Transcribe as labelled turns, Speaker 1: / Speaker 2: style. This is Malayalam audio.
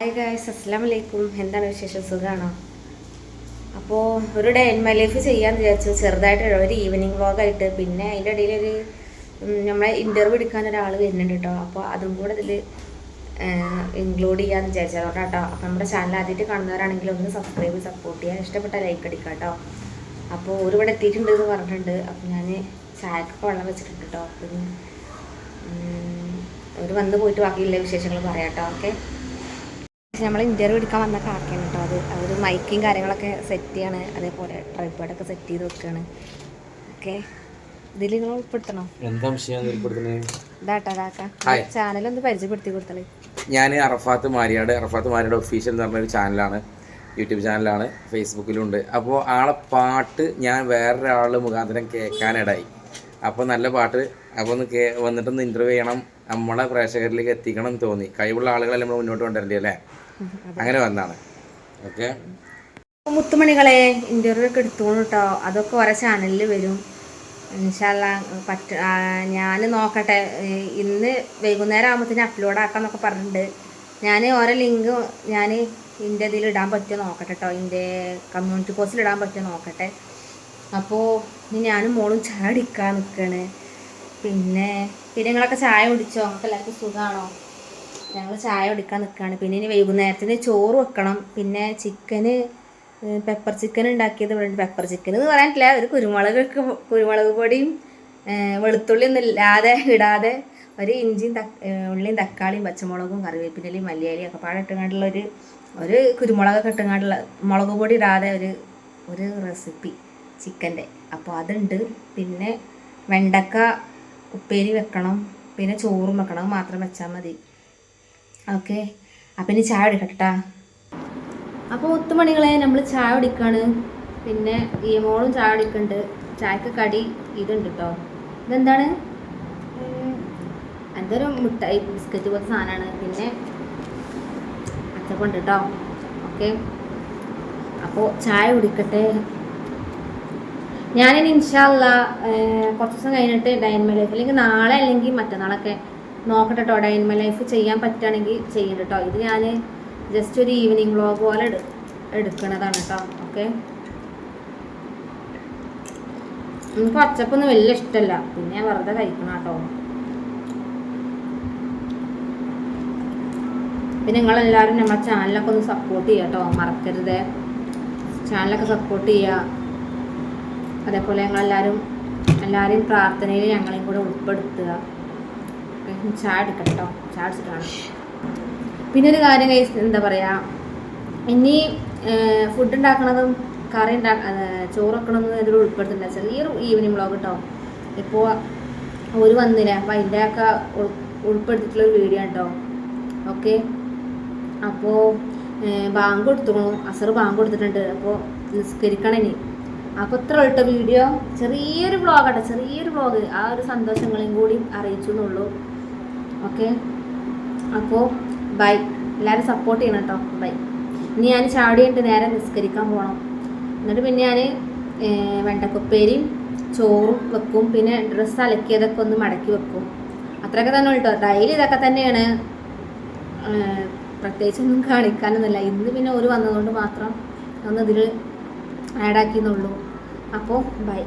Speaker 1: ഹായ് ഗായ്സ് അസ്സാം വലൈക്കും എന്താണ് വിശേഷം? സുഖമാണോ അപ്പോൾ ഒരു ഡേ മൈ ലൈഫ് ചെയ്യാൻ വിചാരിച്ചു. ചെറുതായിട്ട് ഒരു ഈവനിങ് വ്ളോഗായിട്ട് പിന്നെ അതിന്റെ ഇടയിൽ ഒരു നമ്മളെ ഇന്റർവ്യൂ എടുക്കാൻ ഒരാൾ വരുന്നുണ്ട് കേട്ടോ അപ്പോൾ അതും കൂടെ ഇതിൽ ഇൻക്ലൂഡ് ചെയ്യാമെന്ന് വിചാരിച്ചു. കേട്ടോ അപ്പോൾ നമ്മുടെ ചാനൽ ആദ്യമായിട്ട് കാണുന്നവരാണെങ്കിൽ ഒന്ന് സബ്സ്ക്രൈബ് സപ്പോർട്ട് ചെയ്യുക ഇഷ്ടപ്പെട്ട ലൈക്ക് അടിക്കുക കേട്ടോ അപ്പോൾ ഒരു ഇവിടെ എത്തിയിട്ടുണ്ട് എന്ന് പറഞ്ഞിട്ടുണ്ട്. അപ്പോൾ ഞാൻ ചായക്കൊക്കെ വെള്ളം വെച്ചിട്ടുണ്ട് കേട്ടോ അപ്പം ഒരു വന്ന് പോയിട്ട് ബാക്കിയുള്ള വിശേഷങ്ങൾ പറയാം കേട്ടോ ഓക്കെ നമ്മൾ ഇന്റർവ്യൂ എടുക്കാൻ വന്ന കാക്കയാണ് കേട്ടോ അത്. അവർ മൈക്കും കാര്യങ്ങളൊക്കെ സെറ്റ് ചെയ്യാണ്. അതേപോലെ ട്രൈപ്പാഡൊക്കെ സെറ്റ് ചെയ്ത് വെക്കുകയാണ് ഓക്കെ. ഇതിൽ നിങ്ങൾ ഉൾപ്പെടുത്തണോ? ഇതാട്ടാ കാക്ക.
Speaker 2: ചാനൽ
Speaker 1: ചാനലൊന്ന് പരിചയപ്പെടുത്തി കൊടുത്തത്
Speaker 2: ഞാൻ അറഫാത്ത് മാരിയാട്. അറഫാത്ത് മാരിയുടെ ഒഫീഷ്യൽ എന്ന് പറഞ്ഞൊരു ചാനലാണ് യൂട്യൂബ് ചാനലാണ് ഫേസ്ബുക്കിലും ഉണ്ട്. അപ്പോൾ ആളെ പാട്ട് ഞാൻ വേറൊരാൾ മുഖാന്തരം കേൾക്കാനിടയായി. അപ്പോൾ നല്ല പാട്ട്. അപ്പോൾ ഒന്ന് കേ വന്നിട്ടൊന്ന് ഇന്റർവ്യൂ ചെയ്യണം. നമ്മളെ പ്രേക്ഷകരിലേക്ക് എത്തിക്കണം എന്ന് തോന്നി. കഴിവുള്ള ആളുകളെ നമ്മൾ മുന്നോട്ട് കൊണ്ടുവരേണ്ടി അല്ലേ? അങ്ങനെ വന്നാണ്. ഓക്കെ?
Speaker 1: മുത്തുമണികളെ ഇന്റർവ്യൂ ഒക്കെ എടുത്തോളൂ കേട്ടോ അതൊക്കെ ഓരോ ചാനലിൽ വരും. ഇൻഷാല്ല പറ്റ ഞാൻ നോക്കട്ടെ. ഇന്ന് വൈകുന്നേരം ആകുമ്പോഴത്തേന് അപ്ലോഡ് ആക്കാന്നൊക്കെ പറഞ്ഞിട്ടുണ്ട്. ഞാൻ ഓരോ ലിങ്ക് ഞാൻ എന്റെ ഇതിൽ ഇടാൻ പറ്റുമോ നോക്കട്ടെ കേട്ടോ എന്റെ കമ്മ്യൂണിറ്റി പോസ്റ്റിൽ ഇടാൻ പറ്റുമോ നോക്കട്ടെ. അപ്പോൾ ഇനി ഞാനും മോളും ചായ അടിക്കാൻ നിൽക്കുകയാണ് പിന്നെ പിന്നെ നിങ്ങളൊക്കെ ചായ കുടിച്ചോ? നിങ്ങൾക്ക് എല്ലാവർക്കും സുഖമാണോ ഞങ്ങൾ ചായ കുടിക്കാൻ നിൽക്കുകയാണ് പിന്നെ ഇനി വൈകുന്നേരത്തിന് ചോറ് വെക്കണം. പിന്നെ ചിക്കന് പെപ്പർ ചിക്കൻ ഉണ്ടാക്കിയത് ഇവിടെ പെപ്പർ ചിക്കൻ എന്ന് പറയാനില്ല. ഒരു കുരുമുളക് കുരുമുളക് പൊടിയും ഏഹ് വെളുത്തുള്ളി ഒന്നും ഇല്ലാതെ ഇടാതെ ഒരു ഇഞ്ചിയും ഉള്ളിയും തക്കാളിയും പച്ചമുളകും കറിവേപ്പിനലിയും മല്ലിയാലിയും ഒക്കെ പാടെ ഇട്ടുകൊണ്ടുള്ള ഒരു ഒരു കുരുമുളകൊക്കെ ഇട്ടുകൊണ്ടുള്ള മുളക് പൊടി ഇടാതെ ഒരു ഒരു റെസിപ്പി ചിക്കന്റെ. അപ്പോൾ അതുണ്ട്. പിന്നെ വെണ്ടക്ക ഉപ്പേരി വെക്കണം. പിന്നെ ചോറും വെക്കണം. മാത്രം വെച്ചാൽ മതി. ഓക്കെ. അപ്പം ഇനി ചായ എടുക്കട്ടാ അപ്പോൾ ഒത്തുമണികളെ നമ്മൾ ചായ കുടിക്കാണ്. പിന്നെ ഈ മോളും ചായ കുടിക്കുന്നുണ്ട് ചായക്ക് കടി ഇതുണ്ട് കേട്ടോ ഇതെന്താണ്? എന്തൊരു മിഠായി ബിസ്ക്കറ്റ് പോലത്തെ സാധനമാണ് പിന്നെ അച്ചപ്പുണ്ട് കേട്ടോ ഓക്കെ. അപ്പോൾ ചായ കുടിക്കട്ടെ. ഞാനിനി ഇൻഷാല്ല കുറച്ച് ദിവസം കഴിഞ്ഞിട്ട് ഡയൻമേലേക്ക് അല്ലെങ്കിൽ നാളെ അല്ലെങ്കിൽ മറ്റന്നാളൊക്കെ നോക്കട്ടെ കേട്ടോ ഡൈൻമ ലൈഫ് ചെയ്യാൻ പറ്റുകയാണെങ്കിൽ ചെയ്യുന്നുണ്ട് കേട്ടോ ഇത് ഞാൻ ജസ്റ്റ് ഒരു ഈവനിങ് വ്ളോഗ് പോലെ എടു എടുക്കണതാണ് കേട്ടോ ഓക്കെ എനിക്ക് പച്ചപ്പൊന്നും വലിയ ഇഷ്ടമല്ല പിന്നെ വെറുതെ കഴിക്കണം കേട്ടോ പിന്നെ നിങ്ങളെല്ലാവരും നമ്മുടെ ചാനലൊക്കെ ഒന്ന് സപ്പോർട്ട് ചെയ്യുക കേട്ടോ മറക്കരുത്. ചാനലൊക്കെ സപ്പോർട്ട് ചെയ്യുക. അതേപോലെ ഞങ്ങളെല്ലാവരും എല്ലാവരെയും പ്രാർത്ഥനയിൽ ഞങ്ങളെയും കൂടെ ഉൾപ്പെടുത്തുക. ചായ ചാടിച്ചിട്ടാണ് കേട്ടോ പിന്നെ ഒരു കാര്യം കൈ എന്താ പറയുക ഇനി ഫുഡ് ഉണ്ടാക്കണതും കറി ഉണ്ടാ ചോറ് വെക്കണമെന്ന് ഇതിൽ ഉൾപ്പെടുത്തുന്നില്ല ചെറിയൊരു ഈവനിങ് വ്ളോഗ് കേട്ടോ ഇപ്പോൾ ഒരു വന്നില്ല? അപ്പം അതിന്റെ ഒക്കെ ഉൾ- ഉൾപ്പെടുത്തിയിട്ടുള്ള ഒരു വീഡിയോ കേട്ടോ ഓക്കെ? അപ്പോൾ ബാങ്ക് കൊടുത്തുക്കണു. അസർ ബാങ്ക് കൊടുത്തിട്ടുണ്ട്. അപ്പോൾ നിസ്കരിക്കണം ഇനി. അപ്പോൾ ഇത്ര ഉള്ള വീഡിയോ ചെറിയൊരു വ്ളോഗ് ആട്ടോ. ചെറിയൊരു വ്ളോഗ് ആ ഒരു സന്തോഷങ്ങളെയും കൂടി അറിയിച്ചു എന്നുള്ളൂ ഓക്കെ? അപ്പോൾ ബൈ എല്ലാവരും സപ്പോർട്ട് ചെയ്യണം കേട്ടോ ബൈ ഇനി ഞാൻ ചാടിയിട്ട് നേരെ നിസ്കരിക്കാൻ പോകണം എന്നിട്ട് പിന്നെ ഞാൻ വെണ്ടക്കുപ്പേരിയും ചോറും വെക്കും. പിന്നെ ഡ്രസ്സ് അലക്കിയതൊക്കെ ഒന്ന് മടക്കി വെക്കും. അത്രയൊക്കെ തന്നെ കേട്ടോ ഡെയിലി ഇതൊക്കെ തന്നെയാണ്. പ്രത്യേകിച്ചൊന്നും കാണിക്കാനൊന്നുമില്ല. ഇന്ന് പിന്നെ ഒരു വന്നതുകൊണ്ട് മാത്രം ഒന്ന് ഇതിൽ ആഡാക്കിയെന്നുള്ളൂ അപ്പോൾ ബൈ